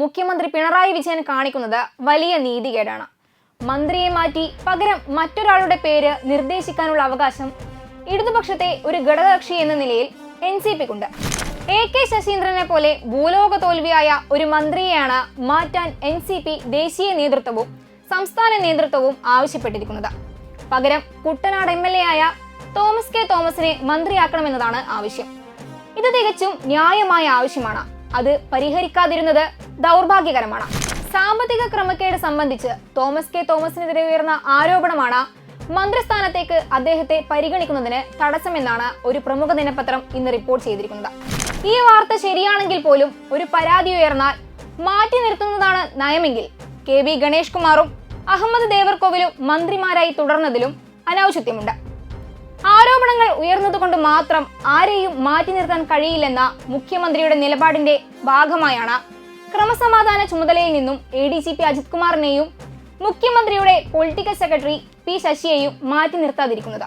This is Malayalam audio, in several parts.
മുഖ്യമന്ത്രി പിണറായി വിജയൻ കാണിക്കുന്നത് വലിയ നീതികേടാണ്. മന്ത്രിയെ മാറ്റി പകരം മറ്റൊരാളുടെ പേര് നിർദ്ദേശിക്കാനുള്ള അവകാശം ഇടതുപക്ഷത്തെ ഒരു ഘടകകക്ഷി എന്ന നിലയിൽ എൻ സി പിക്കുണ്ട്. എ കെ ശശീന്ദ്രനെ പോലെ ഭൂലോക തോൽവിയായ ഒരു മന്ത്രിയെയാണ് മാറ്റാൻ എൻ സി പി ദേശീയ നേതൃത്വവും സംസ്ഥാന നേതൃത്വവും ആവശ്യപ്പെട്ടിരിക്കുന്നത്. പകരം കുട്ടനാട് എം എൽ എ ആയ തോമസ് കെ തോമസിനെ മന്ത്രിയാക്കണമെന്നതാണ് ആവശ്യം. ഇത് തികച്ചും ന്യായമായ ആവശ്യമാണ്. അത് പരിഹരിക്കാതിരുന്നത് ദൗർഭാഗ്യകരമാണ്. സാമ്പത്തിക ക്രമക്കേട് സംബന്ധിച്ച് തോമസ് കെ. തോമസിനെതിരെ ഉയർന്ന ആരോപണമാണ് മന്ത്രിസ്ഥാനത്തേക്ക് അദ്ദേഹത്തെ പരിഗണിക്കുന്നതിന് തടസ്സമെന്നാണ് ഒരു പ്രമുഖ ദിനപത്രം ഇന്ന് റിപ്പോർട്ട് ചെയ്തിരിക്കുന്നത്. ഈ വാർത്ത ശരിയാണെങ്കിൽ പോലും ഒരു പരാതി ഉയർന്നാൽ മാറ്റി നിർത്തുന്നതാണ് നയമെങ്കിൽ കെ. ബി ഗണേഷ് കുമാറും അഹമ്മദ് ദേവർകോവിലും മന്ത്രിമാരായി തുടർന്നതിലും അനൌചിത്യമുണ്ട് ആരോപണങ്ങൾ ഉയർന്നതുകൊണ്ട് മാത്രം ആരെയും മാറ്റി നിർത്താൻ കഴിയില്ലെന്ന മുഖ്യമന്ത്രിയുടെ നിലപാടിന്റെ ഭാഗമായാണ് ക്രമസമാധാന ചുമതലയിൽ നിന്നും A D G P Ajith കുമാറിനെയും മുഖ്യമന്ത്രിയുടെ പൊളിറ്റിക്കൽ സെക്രട്ടറി പി ശശിയെയും മാറ്റി നിർത്താതിരിക്കുന്നത്.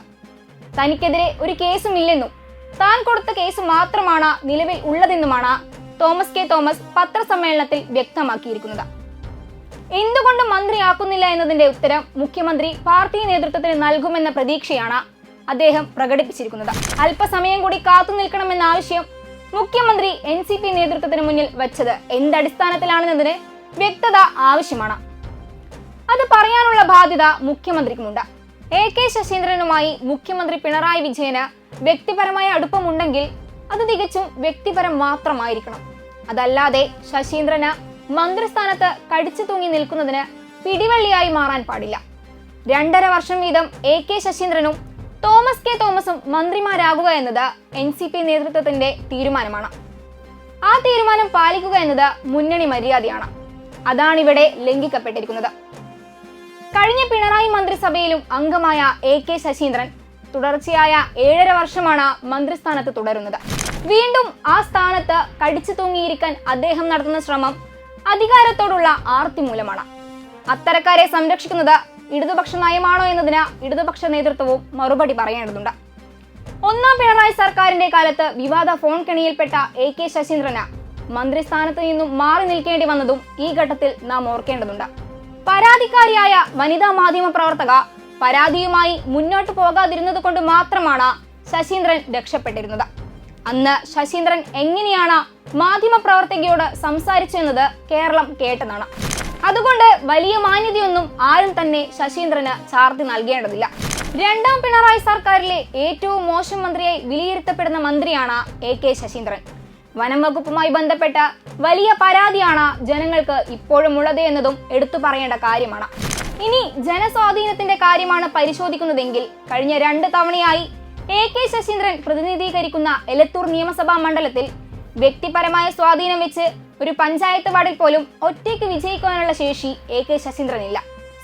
തനിക്കെതിരെ ഒരു കേസും കേസുമില്ലെന്നും താൻ കൊടുത്ത കേസ് മാത്രമാണ് നിലവിൽ ഉള്ളതെന്നുമാണ് തോമസ് കെ തോമസ് പത്രസമ്മേളനത്തിൽ വ്യക്തമാക്കിയിരിക്കുന്നത്. എന്തുകൊണ്ട് മന്ത്രിയാക്കുന്നില്ല എന്നതിന്റെ ഉത്തരം മുഖ്യമന്ത്രി പാർട്ടി നേതൃത്വത്തിന് നൽകുമെന്ന പ്രതീക്ഷയാണ് അദ്ദേഹം പ്രകടിപ്പിച്ചിരിക്കുന്നത്. അല്പസമയം കൂടി കാത്തു നിൽക്കണമെന്ന ആവശ്യം മുഖ്യമന്ത്രി എൻ സി പി നേതൃത്വത്തിന് മുന്നിൽ വെച്ചത് എന്തടിസ്ഥാനത്തിലാണെന്നതിന് വ്യക്തത ആവശ്യമാണ്. അത് പറയാനുള്ള ബാധ്യത മുഖ്യമന്ത്രിക്കുമുണ്ട്. എ കെ ശശീന്ദ്രനുമായി മുഖ്യമന്ത്രി പിണറായി വിജയന് വ്യക്തിപരമായ അടുപ്പമുണ്ടെങ്കിൽ അത് തികച്ചും വ്യക്തിപരം മാത്രമായിരിക്കണം. അതല്ലാതെ ശശീന്ദ്രന് മന്ത്രിസ്ഥാനത്ത് കടിച്ചു തൂങ്ങി നിൽക്കുന്നതിന് പിടിവള്ളിയായി മാറാൻ പാടില്ല. രണ്ടര വർഷം വീതം എ കെ ശശീന്ദ്രനും തോമസ് കെ തോമസും മന്ത്രിമാരാകുക എന്നത് എൻ സി പി നേതൃത്വത്തിന്റെ തീരുമാനമാണ്. ആ തീരുമാനം പാലിക്കുക എന്നത് മുന്നണി മര്യാദയാണ്. അതാണ് ഇവിടെ ലംഘിക്കപ്പെട്ടിരിക്കുന്നത്. കഴിഞ്ഞ പിണറായി മന്ത്രിസഭയിലും അംഗമായ എ കെ ശശീന്ദ്രൻ തുടർച്ചയായ ഏഴര വർഷമാണ് മന്ത്രിസ്ഥാനത്ത് തുടരുന്നത്. വീണ്ടും ആ സ്ഥാനത്ത് കടിച്ചു തൂങ്ങിയിരിക്കാൻ അദ്ദേഹം നടത്തുന്ന ശ്രമം അധികാരത്തോടുള്ള ആർത്തി മൂലമാണ്. അത്തരക്കാരെ സംരക്ഷിക്കുന്നത് ഇടതുപക്ഷ നയമാണോ എന്നതിന് ഇടതുപക്ഷ നേതൃത്വവും മറുപടി പറയേണ്ടതുണ്ട്. ഒന്നാം പിണറായി സർക്കാരിന്റെ കാലത്ത് വിവാദ ഫോൺ കെണിയിൽപ്പെട്ട എ കെ ശശീന്ദ്രന് മന്ത്രിസ്ഥാനത്ത് നിന്നും മാറി നിൽക്കേണ്ടി വന്നതും ഈ ഘട്ടത്തിൽ നാം ഓർക്കേണ്ടതുണ്ട്. പരാതിക്കാരിയായ വനിതാ മാധ്യമ പ്രവർത്തക പരാതിയുമായി മുന്നോട്ട് പോകാതിരുന്നത് കൊണ്ട് മാത്രമാണ് ശശീന്ദ്രൻ രക്ഷപ്പെട്ടിരുന്നത്. അന്ന് ശശീന്ദ്രൻ എങ്ങനെയാണ് മാധ്യമ പ്രവർത്തകയോട് സംസാരിച്ചെന്നത് കേരളം കേട്ടതാണ് അതുകൊണ്ട് വലിയ മാന്യതയൊന്നും ആരും തന്നെ ശശീന്ദ്രന് ചാർത്തി നൽകേണ്ടതില്ല. രണ്ടാം പിണറായി സർക്കാരിലെ ഏറ്റവും മോശം മന്ത്രിയായി വിലയിരുത്തപ്പെടുന്ന മന്ത്രിയാണ് എ കെ ശശീന്ദ്രൻ. വനം വകുപ്പുമായി ബന്ധപ്പെട്ട വലിയ പരാതിയാണ് ജനങ്ങൾക്ക് ഇപ്പോഴും ഉള്ളത് എന്നതും എടുത്തു പറയേണ്ട കാര്യമാണ്. ഇനി ജനസ്വാധീനത്തിന്റെ കാര്യമാണ് പരിശോധിക്കുന്നതെങ്കിൽ കഴിഞ്ഞ രണ്ട് തവണയായി എ കെ ശശീന്ദ്രൻ പ്രതിനിധീകരിക്കുന്ന എലത്തൂർ നിയമസഭാ മണ്ഡലത്തിൽ വ്യക്തിപരമായ സ്വാധീനം വെച്ച് ഒരു പഞ്ചായത്ത് വാർഡിൽ പോലും ഒറ്റയ്ക്ക് വിജയിക്കാനുള്ള ശേഷി എ കെ ശശീന്ദ്രനില്ല.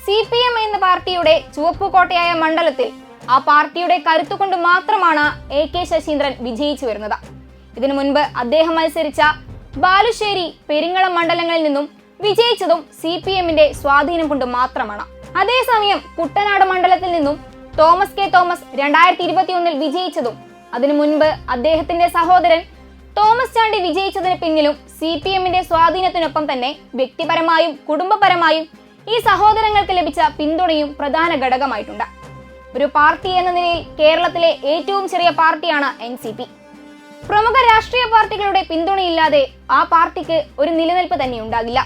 സി പി എം എന്ന പാർട്ടിയുടെ ചുവപ്പുകോട്ടയായ മണ്ഡലത്തിൽ ആ പാർട്ടിയുടെ കരുത്തുകൊണ്ട് മാത്രമാണ് എ കെ ശശീന്ദ്രൻ വിജയിച്ചു വരുന്നത്. ഇതിനു മുൻപ് അദ്ദേഹം മത്സരിച്ച ബാലുശ്ശേരി പെരിങ്ങളം മണ്ഡലങ്ങളിൽ നിന്നും വിജയിച്ചതും സി പി എമ്മിന്റെ സ്വാധീനം കൊണ്ട് മാത്രമാണ്. അതേസമയം കുട്ടനാട് മണ്ഡലത്തിൽ നിന്നും തോമസ് കെ തോമസ് രണ്ടായിരത്തി ഇരുപത്തിയൊന്നിൽ വിജയിച്ചതും. അതിനു മുൻപ് അദ്ദേഹത്തിന്റെ സഹോദരൻ തോമസ് ചാണ്ടി വിജയിച്ചതിന് പിന്നിലും സി പി എമ്മിന്റെ സ്വാധീനത്തിനൊപ്പം തന്നെ വ്യക്തിപരമായും കുടുംബപരമായും ഈ സഹോദരങ്ങൾക്ക് ലഭിച്ച പിന്തുണയും പ്രധാന ഘടകമായിട്ടുണ്ട്. ഒരു പാർട്ടി എന്ന നിലയിൽ കേരളത്തിലെ ഏറ്റവും ചെറിയ പാർട്ടിയാണ് എൻ സി പി. പ്രമുഖ രാഷ്ട്രീയ പാർട്ടികളുടെ പിന്തുണയില്ലാതെ ആ പാർട്ടിക്ക് ഒരു നിലനിൽപ്പ് തന്നെ ഉണ്ടാകില്ല.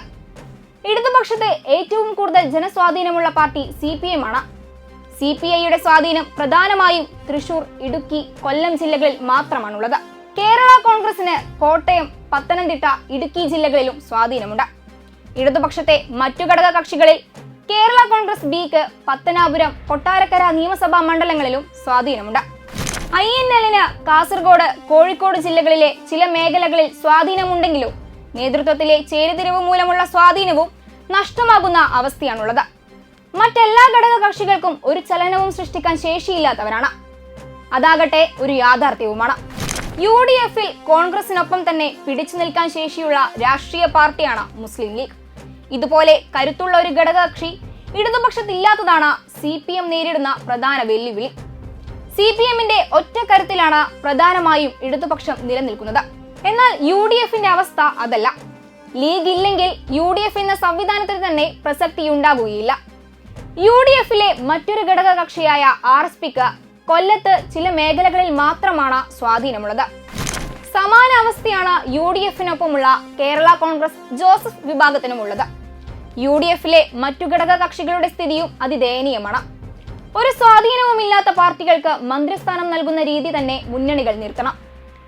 ഇടതുപക്ഷത്തെ ഏറ്റവും കൂടുതൽ ജനസ്വാധീനമുള്ള പാർട്ടി സി പി എം ആണ്. സി പി ഐയുടെ സ്വാധീനം പ്രധാനമായും തൃശൂർ ഇടുക്കി കൊല്ലം ജില്ലകളിൽ മാത്രമാണുള്ളത്. കേരള കോൺഗ്രസിന് കോട്ടയം പത്തനംതിട്ട ഇടുക്കി ജില്ലകളിലും സ്വാധീനമുണ്ട്. ഇടതുപക്ഷത്തെ മറ്റു ഘടക കക്ഷികളിൽ കേരള കോൺഗ്രസ് ബിക്ക് പത്തനാപുരം കൊട്ടാരക്കര നിയമസഭാ മണ്ഡലങ്ങളിലും സ്വാധീനമുണ്ട്. ഐ എൻ എല്ലിന് കാസർഗോഡ് കോഴിക്കോട് ജില്ലകളിലെ ചില മേഖലകളിൽ സ്വാധീനമുണ്ടെങ്കിലും നേതൃത്വത്തിലെ ചേരിതിരിവ് മൂലമുള്ള സ്വാധീനവും നഷ്ടമാകുന്ന അവസ്ഥയാണുള്ളത്. മറ്റെല്ലാ ഘടക കക്ഷികൾക്കും ഒരു ചലനവും സൃഷ്ടിക്കാൻ ശേഷിയില്ലാത്തവരാണ്. അതാകട്ടെ ഒരു യാഥാർത്ഥ്യവുമാണ്. യു ഡി എഫിൽ കോൺഗ്രസിനൊപ്പം തന്നെ പിടിച്ചു നിൽക്കാൻ ശേഷിയുള്ള രാഷ്ട്രീയ പാർട്ടിയാണ് മുസ്ലിം ലീഗ്. ഇതുപോലെ കരുത്തുള്ള ഒരു ഘടകകക്ഷി ഇടതുപക്ഷത്തില്ലാത്തതാണ് സി പി എം നേരിടുന്ന പ്രധാന വെല്ലുവിളി. സി പി എമ്മിന്റെ ഒറ്റ കരുത്തിലാണ് പ്രധാനമായും ഇടതുപക്ഷം നിലനിൽക്കുന്നത്. എന്നാൽ യു ഡി എഫിന്റെ അവസ്ഥ അതല്ല. ലീഗ് ഇല്ലെങ്കിൽ യു ഡി എഫ് എന്ന സംവിധാനത്തിന് തന്നെ പ്രസക്തിയുണ്ടാകുകയില്ല യു ഡി എഫിലെ മറ്റൊരു ഘടക കക്ഷിയായ ആർ എസ് പിക്ക് കൊല്ലത്ത് ചില മേഖലകളിൽ മാത്രമാണ് സ്വാധീനമുള്ളത്. സമാന അവസ്ഥയാണ് യു ഡി എഫിനൊപ്പമുള്ള കേരള കോൺഗ്രസ് ജോസഫ് വിഭാഗത്തിനുമുള്ളത്. യു ഡി എഫിലെ മറ്റു ഘടക കക്ഷികളുടെ സ്ഥിതിയും അതിദയനീയമാണ്. ഒരു സ്വാധീനവുമില്ലാത്ത പാർട്ടികൾക്ക് മന്ത്രിസ്ഥാനം നൽകുന്ന രീതി തന്നെ മുന്നണികൾ നിർത്തണം.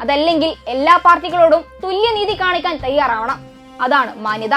അതല്ലെങ്കിൽ എല്ലാ പാർട്ടികളോടും തുല്യനീതി കാണിക്കാൻ തയ്യാറാവണം. അതാണ് മാന്യത.